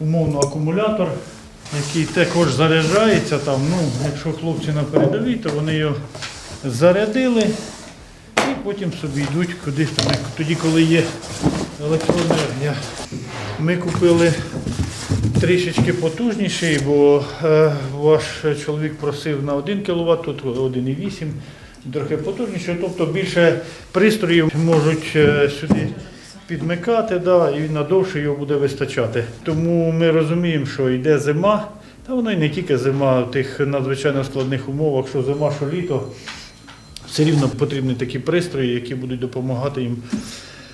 умовно акумулятор, який також заряджається там. Ну, якщо хлопці на передовій, то вони його зарядили і потім собі йдуть кудись там, тоді, коли є електроенергія. Ми купили трішечки потужніший, бо е, ваш чоловік просив на 1 кВт, тут 1,8 трохи потужніше, тобто більше пристроїв можуть е, сюди підмикати, да, і надовше його буде вистачати. Тому ми розуміємо, що йде зима, та вона і не тільки зима в тих надзвичайно складних умовах, що зима, що літо. Все рівно потрібні такі пристрої, які будуть допомагати їм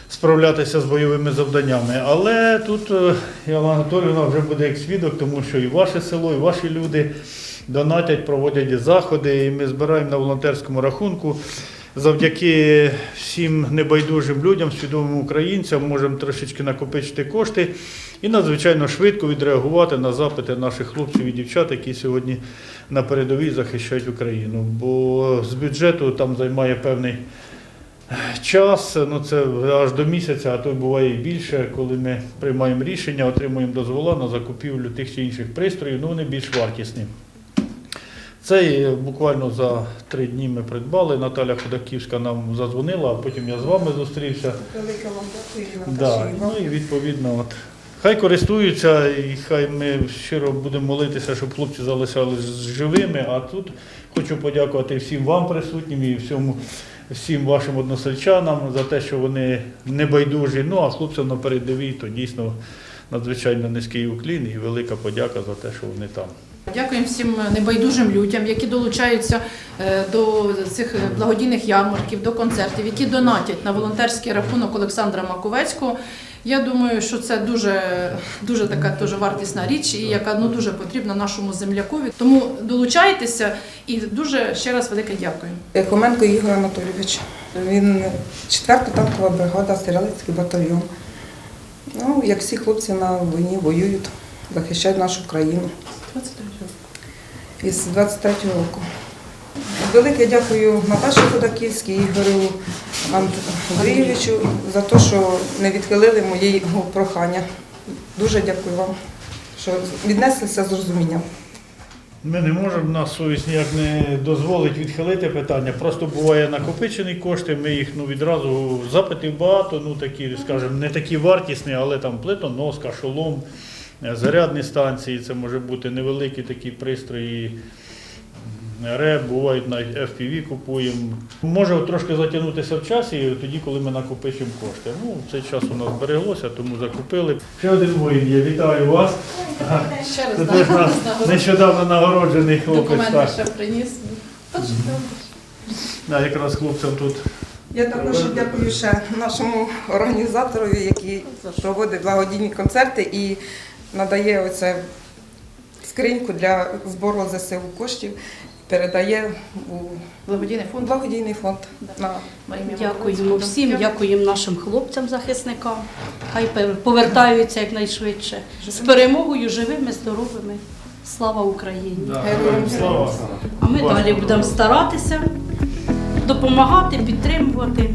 справлятися з бойовими завданнями. Але тут е, Яна Анатоліївна вже буде як свідок, тому що і ваше село, і ваші люди донатять, проводять заходи, і ми збираємо на волонтерському рахунку. Завдяки всім небайдужим людям, свідомим українцям, можемо трошечки накопичити кошти і надзвичайно швидко відреагувати на запити наших хлопців і дівчат, які сьогодні на передовій захищають Україну. Бо з бюджету там займає певний час, ну це аж до місяця, а то буває і більше, коли ми приймаємо рішення, отримуємо дозвола на закупівлю тих чи інших пристроїв, ну вони більш вартісні. Це буквально за три дні ми придбали. Наталя Ходаківська нам задзвонила, а потім я з вами зустрівся. Велике вам Да, ну і відповідно, от, хай користуються, і хай ми щиро будемо молитися, щоб хлопці залишались живими. А тут хочу подякувати всім вам присутнім і всьому, всім вашим односельчанам за те, що вони небайдужі. Ну а хлопцям на передовій, то дійсно надзвичайно низький уклін і велика подяка за те, що вони там. Дякуємо всім небайдужим людям, які долучаються е, до цих благодійних ярмарків, до концертів, які донатять на волонтерський рахунок Олександра Маковецького. Я думаю, що це дуже, дуже така дуже вартісна річ, і яка ну дуже потрібна нашому землякові. Тому долучайтеся і дуже ще раз велике дякую. Хоменко Ігор Анатолійович. Він 4-та танкова бригада, Стрілецький батальйон. Ну, як всі хлопці на війні воюють, захищають нашу країну із 23-го року. Велике дякую Наташі Ходаківській, Ігорю Андрійовичу за те, що не відхилили моєї прохання. Дуже дякую вам, що віднеслися з розумінням. Ми не можемо, нас совість ніяк не дозволить відхилити питання. Просто буває накопичені кошти, ми їх ну, відразу запитів багато, ну такі, скажімо, не такі вартісні, але там плитоноска, шолом, зарядні станції, це може бути невеликі такі пристрої. РЕБ, бувають навіть FPV купуємо. Може трошки затягнутися в часі, тоді, коли ми накопичимо кошти. Ну, цей час у нас збереглося, тому закупили. Ще один воїн є. Вітаю вас. Ще раз Це теж наш нещодавно нагороджений хлопець. документи ще приніс. Да, якраз хлопцям тут. Я також дякую ще нашому організаторові, який проводить благодійні концерти і надає оце скриньку для збору ЗСУ коштів, передає у Благодійний фонд. благодійний фонд на Дякуємо всім, дякуємо нашим хлопцям-захисникам. Хай повертаються якнайшвидше. З перемогою живими, здоровими. Слава Україні! Героям Слава. А ми далі будемо старатися допомагати, підтримувати.